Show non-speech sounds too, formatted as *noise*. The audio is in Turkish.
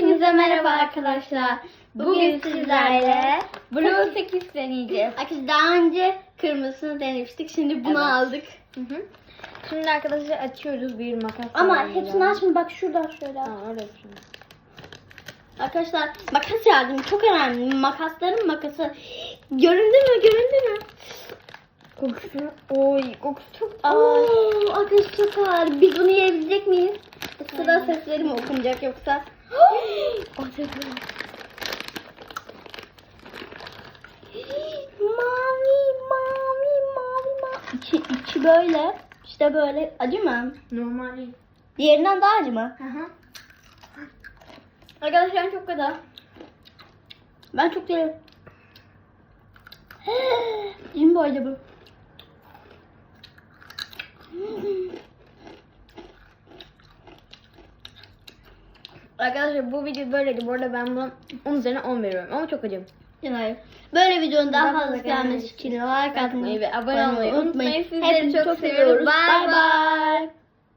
Hepinize merhaba arkadaşlar. Bugün sizlerle Blue 8 deneyeceğiz. Arkadaşlar daha önce kırmızısını denemiştik. Şimdi bunu Evet. aldık. Şimdi arkadaşlar açıyoruz bir makas. Ama yardımıyla. hepsini açma bak şuradan şöyle. Ha, orada açıyorum. Arkadaşlar makas yardımı çok önemli. Makasların makası. Göründü mü? Göründü mü? Kokusu, oy kokusu çok Oo, ağır. arkadaşlar çok ağır. Biz bunu yiyebilecek miyiz? Bu sırada sesleri mi okunacak yoksa? Mavi, mavi, mavi, mavi. İçi, içi böyle. İşte böyle. Acı mı? Normal değil. Diğerinden daha acı mı? Hı hı. Arkadaşlar çok kadar. Ben çok *gasps* değilim. Jimbo acı Arkadaşlar bu video böyleydi. Bu arada ben buna 10 üzerine 10 veriyorum ama çok acım. Yani böyle videonun daha fazla gelmesi için like atmayı ve abone olmayı unutmayın. Sizleri Hepinizi çok seviyoruz. Bye bye.